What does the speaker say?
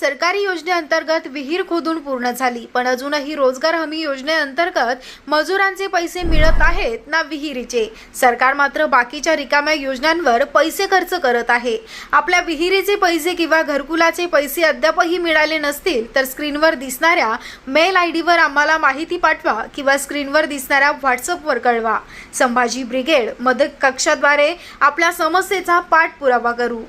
सरकारी योजनेअंतर्गत विहीर खोदून पूर्ण झाली. पण अजूनही रोजगार हमी योजनेअंतर्गत मजुरांचे पैसे मिळत आहेत ना विहिरीचे. सरकार मात्र बाकीच्या रिकाम्या योजनांवर पैसे खर्च करत आहे. आपल्या विहिरीचे पैसे किंवा घरकुलाचे पैसे अद्यापही मिळाले नसतील तर स्क्रीनवर दिसणाऱ्या मेल आय डीवर आम्हाला माहिती पाठवा किंवा स्क्रीनवर दिसणाऱ्या व्हॉट्सअपवर कळवा. संभाजी ब्रिगेड मदत कक्षाद्वारे आपल्या समस्येचा पाठपुरावा करू.